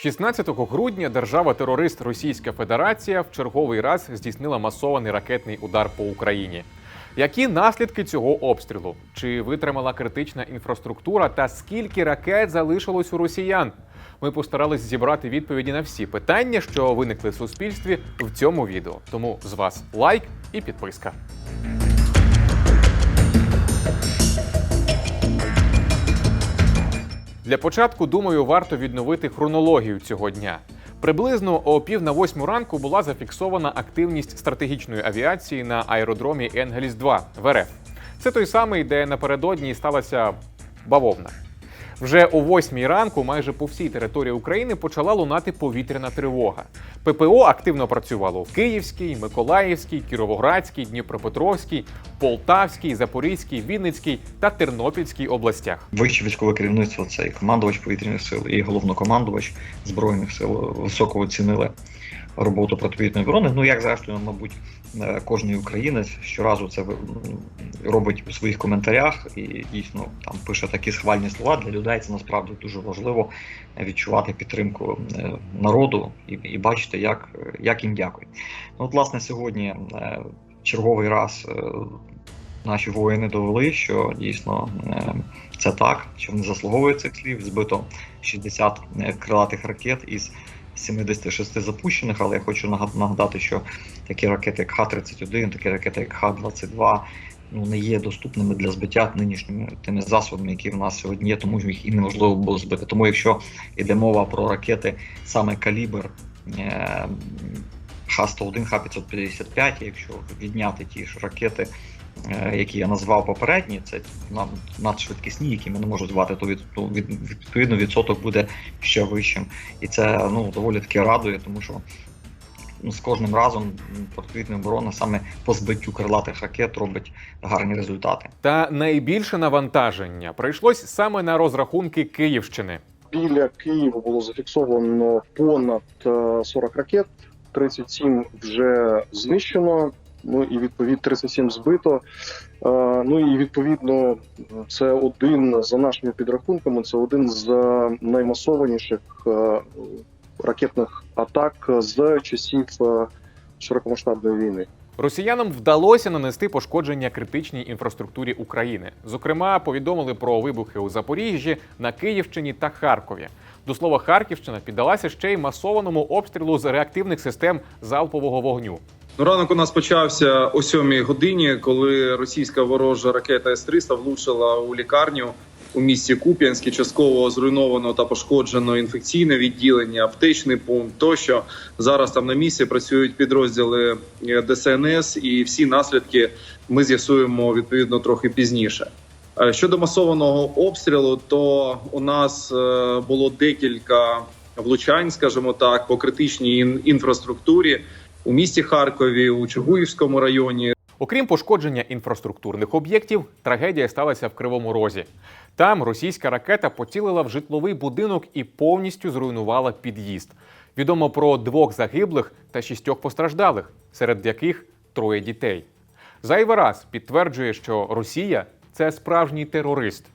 16 грудня держава-терорист Російська Федерація в черговий раз здійснила масований ракетний удар по Україні. Які наслідки цього обстрілу? Чи витримала критична інфраструктура та скільки ракет залишилось у росіян? Ми постарались зібрати відповіді на всі питання, що виникли в суспільстві в цьому відео. Тому з вас лайк і підписка. Для початку, думаю, варто відновити хронологію цього дня. Приблизно о пів на восьму ранку була зафіксована активність стратегічної авіації на аеродромі Енгельс 2 в РФ. Це той самий, де напередодні сталася бавовна. Вже о восьмій ранку майже по всій території України почала лунати повітряна тривога. ППО активно працювало в Київській, Миколаївській, Кіровоградській, Дніпропетровській, Полтавській, Запорізькій, Вінницькій та Тернопільській областях. Вище військове керівництво це і командувач повітряних сил, і головнокомандувач збройних сил високо оцінили роботу протиповітряної оборони. Ну як зрештою, мабуть, е, кожний українець щоразу це робить у своїх коментарях і дійсно там пише такі схвальні слова для людей. Це насправді дуже важливо відчувати підтримку е, народу і, і бачити, як, як їм дякують. Ну, от, власне, сьогодні е, черговий раз. е, Наші воїни довели, що дійсно е, це так, що вони заслуговують цих слів. Збито 60 крилатих ракет із 76 запущених, але я хочу нагад- нагадати, що такі ракети, як Х-31, такі ракети, як Х-22, ну не є доступними для збиття нинішніми тими засобами, які в нас сьогодні є, тому що їх і неможливо було збити. Тому, якщо йде мова про ракети саме калібр. Е, Х-101, Х-555, якщо відняти ті ж ракети, е, які я назвав попередні, це нам надшвидкісні, які ми не можемо звати, то від, відповідно відсоток буде ще вищим. І це ну, доволі таки радує, тому що ну, з кожним разом м, протиповітряна оборона саме по збиттю крилатих ракет робить гарні результати. Та найбільше навантаження прийшлось саме на розрахунки Київщини. Біля Києва було зафіксовано понад е, 40 ракет, 37 вже знищено. Ну і відповідно 37 збито. Е, Ну і відповідно, це один за нашими підрахунками. Це один з наймасованіших е, ракетних атак з часів е, широкомасштабної війни. Росіянам вдалося нанести пошкодження критичній інфраструктурі України. Зокрема, повідомили про вибухи у Запоріжжі, на Київщині та Харкові. До слова, Харківщина піддалася ще й масованому обстрілу з реактивних систем залпового вогню. Ну, ранок у нас почався о сьомій годині, коли російська ворожа ракета С-300 влучила у лікарню у місті Куп'янськ. і Частково зруйновано та пошкоджено інфекційне відділення, аптечний пункт. Тощо зараз там на місці працюють підрозділи е, ДСНС, і всі наслідки ми з'ясуємо відповідно трохи пізніше. Е, Щодо масованого обстрілу, то у нас е, було декілька влучань, скажімо так, по критичній інфраструктурі у місті Харкові, у Чугуївському районі. Окрім пошкодження інфраструктурних об'єктів, трагедія сталася в Кривому Розі. Там російська ракета поцілила в житловий будинок і повністю зруйнувала під'їзд. Відомо про двох загиблих та шістьох постраждалих, серед яких троє дітей. Зайвий раз підтверджує, що Росія це справжній терорист.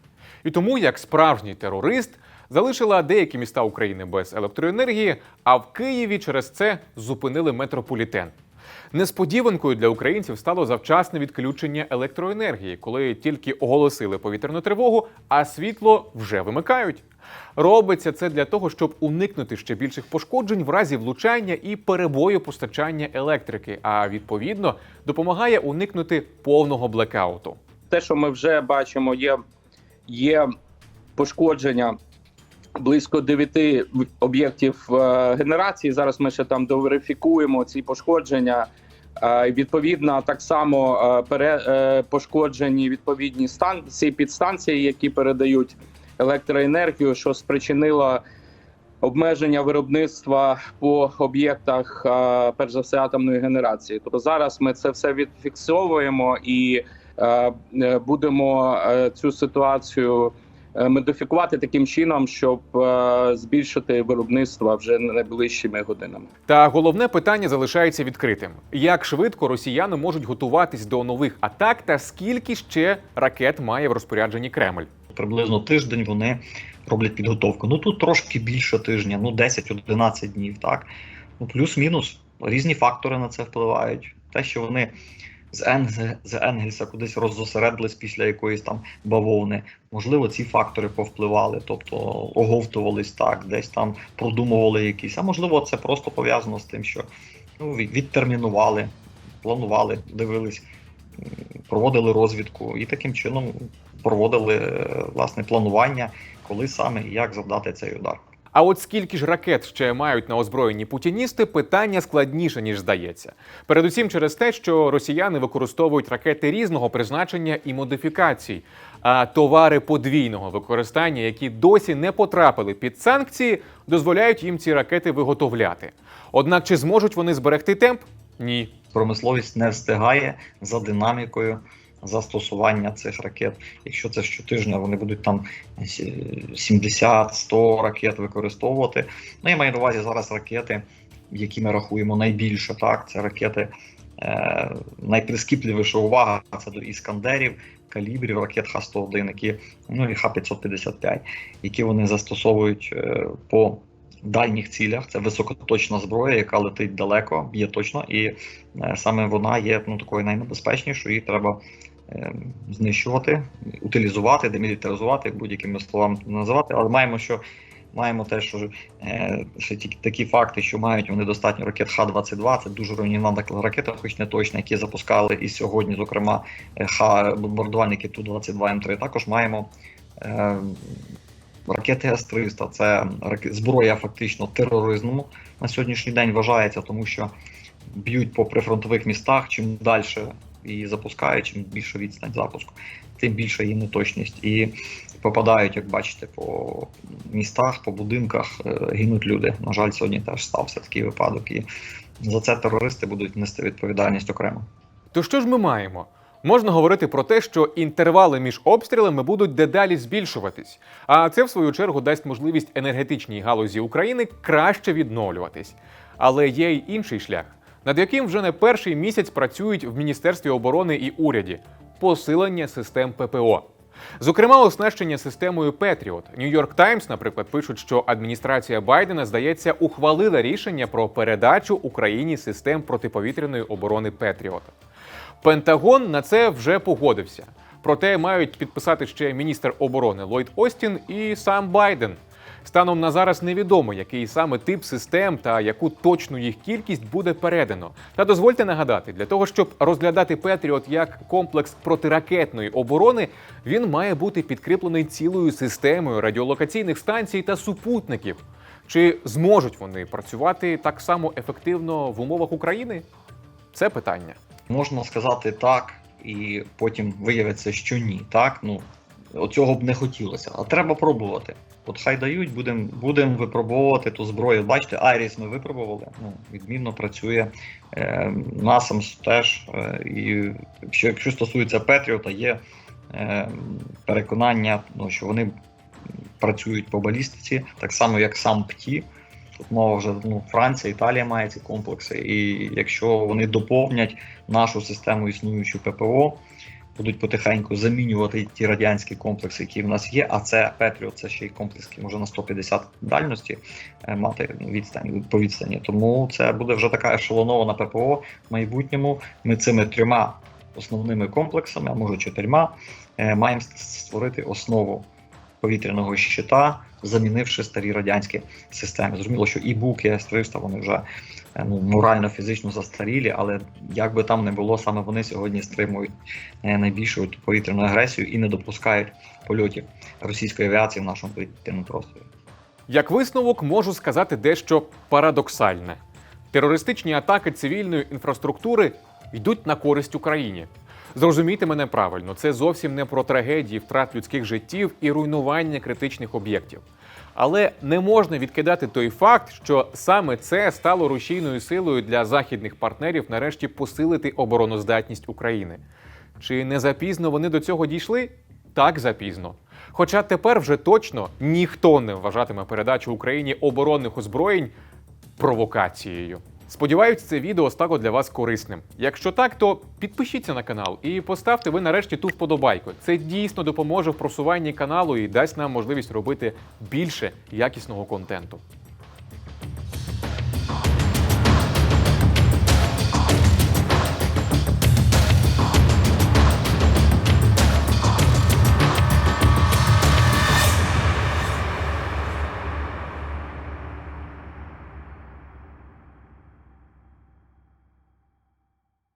І тому, як справжній терорист, залишила деякі міста України без електроенергії, а в Києві через це зупинили метрополітен. Несподіванкою для українців стало завчасне відключення електроенергії, коли тільки оголосили повітряну тривогу, а світло вже вимикають. Робиться це для того, щоб уникнути ще більших пошкоджень в разі влучання і перебою постачання електрики, а відповідно допомагає уникнути повного блекауту. те, що ми вже бачимо, є, є пошкодження близько 9 об'єктів е, генерації. Зараз ми ще там доверифікуємо ці пошкодження. Е, відповідно, так само е, пере, пошкоджені відповідні станції, підстанції, які передають електроенергію, що спричинило обмеження виробництва по об'єктах, перш за все, атомної генерації. Тобто зараз ми це все відфіксовуємо і будемо цю ситуацію модифікувати таким чином, щоб е, збільшити виробництво вже найближчими годинами. Та головне питання залишається відкритим: як швидко росіяни можуть готуватись до нових атак, та скільки ще ракет має в розпорядженні Кремль? Приблизно тиждень вони роблять підготовку. Ну тут трошки більше тижня, ну 10-11 днів, так. Ну, плюс-мінус. Різні фактори на це впливають. Те, що вони з, Енг... з Енгельса кудись роззосередились після якоїсь там бавовни. Можливо, ці фактори повпливали, тобто оговтувались так, десь там продумували якісь. А можливо, це просто пов'язано з тим, що ну, відтермінували, планували, дивились, проводили розвідку і таким чином проводили е, власне планування, коли саме і як завдати цей удар. А от скільки ж ракет ще мають на озброєнні путіністи, питання складніше ніж здається. Передусім через те, що росіяни використовують ракети різного призначення і модифікацій, а товари подвійного використання, які досі не потрапили під санкції, дозволяють їм ці ракети виготовляти. Однак чи зможуть вони зберегти темп? Ні. промисловість не встигає за динамікою застосування цих ракет. Якщо це щотижня вони будуть там 70-100 ракет використовувати. Ну я маю на увазі зараз ракети, які ми рахуємо найбільше. Так, це ракети е, найприскіпливіша увага це до іскандерів, калібрів, ракет Х-101, які ну і Х-555, які вони застосовують е, по дальніх цілях. Це високоточна зброя, яка летить далеко, б'є точно, і е, саме вона є ну, такою наймнебезпечнішою, її треба знищувати, утилізувати, демілітаризувати, будь-якими словами називати. Але маємо, що маємо те, що е, ті, такі факти, що мають вони достатньо ракет Х-22, це дуже руйнівна ракета, хоч не точна, які запускали і сьогодні, зокрема, е, Х бомбардувальники Ту-22М3. Також маємо. Е, Ракети С-300 це раке- зброя фактично тероризму на сьогоднішній день вважається, тому що б'ють по прифронтових містах. Чим далі її запускають, чим більше відстань запуску, тим більша її неточність. І попадають, як бачите, по містах, по будинках е, гинуть люди. На жаль, сьогодні теж стався такий випадок. І за це терористи будуть нести відповідальність окремо. То що ж ми маємо? Можна говорити про те, що інтервали між обстрілами будуть дедалі збільшуватись, а це в свою чергу дасть можливість енергетичній галузі України краще відновлюватись. Але є й інший шлях, над яким вже не перший місяць працюють в Міністерстві оборони і уряді посилення систем ППО. Зокрема, оснащення системою Петріот. Нью-Йорк Таймс, наприклад, пишуть, що адміністрація Байдена, здається, ухвалила рішення про передачу Україні систем протиповітряної оборони Петріот. Пентагон на це вже погодився. Проте мають підписати ще міністр оборони Ллойд Остін і сам Байден. Станом на зараз невідомо, який саме тип систем та яку точну їх кількість буде передано. Та дозвольте нагадати, для того, щоб розглядати Петріот як комплекс протиракетної оборони, він має бути підкріплений цілою системою радіолокаційних станцій та супутників. Чи зможуть вони працювати так само ефективно в умовах України? Це питання. Можна сказати так, і потім виявиться, що ні. Так, ну цього б не хотілося. А треба пробувати. От хай дають, будемо будем випробовувати ту зброю. Бачите, Айріс ми випробували. Ну, відмінно працює. Е, Насамс теж. Е, і якщо, якщо стосується Петріота, є е, переконання, ну, що вони працюють по балістиці, так само як сам ПТІ. Тут мова вже ну, Франція, Італія має ці комплекси. І якщо вони доповнять нашу систему існуючу ППО, будуть потихеньку замінювати ті радянські комплекси, які в нас є. А це Петріот, це ще й комплекс, який може на 150 дальності е, мати відстань по відстані. Тому це буде вже така ешелонована ППО в майбутньому. Ми цими трьома основними комплексами, а може чотирма, е, маємо створити основу повітряного щита, замінивши старі радянські системи. Зрозуміло, що і буки С-300 вони вже е, ну, морально, фізично застарілі, але як би там не було, саме вони сьогодні стримують е, найбільшу повітряну агресію і не допускають польотів російської авіації в нашому повітряному просторі. Як висновок можу сказати дещо парадоксальне: терористичні атаки цивільної інфраструктури йдуть на користь Україні. Зрозумійте мене правильно, це зовсім не про трагедії, втрат людських життів і руйнування критичних об'єктів. Але не можна відкидати той факт, що саме це стало рушійною силою для західних партнерів нарешті посилити обороноздатність України. Чи не запізно вони до цього дійшли? Так запізно. Хоча тепер вже точно ніхто не вважатиме передачу Україні оборонних озброєнь провокацією. Сподіваюсь, це відео стало для вас корисним. Якщо так, то підпишіться на канал і поставте ви нарешті ту вподобайку. Це дійсно допоможе в просуванні каналу і дасть нам можливість робити більше якісного контенту.